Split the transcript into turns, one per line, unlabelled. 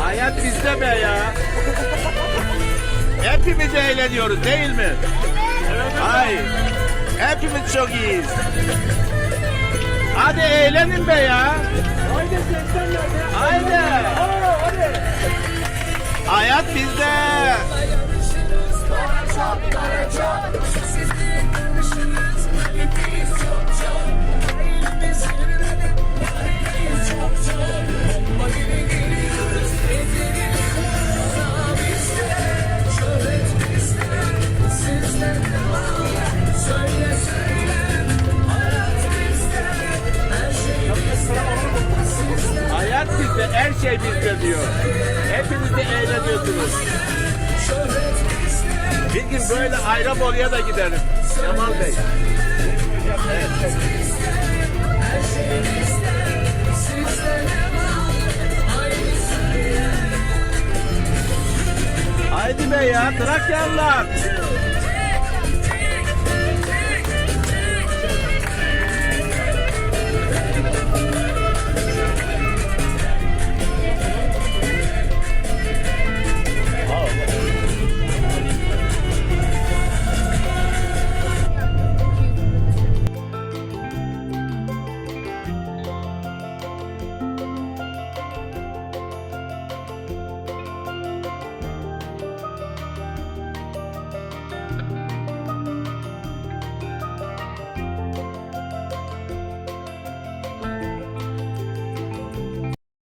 Hayat bizde be ya. Hepimiz eğleniyoruz değil mi? Hayır. Hepimiz çok iyiyiz. Hadi eğlenin be ya.
Haydi?
Haydi.
Aa, hadi.
Hayat bizde. Şey bizde diyor. Hepiniz de eğleniyorsunuz. Bir gün böyle Ayrabolya da giderim. Kemal Bey. Haydi be ya Trakyalılar.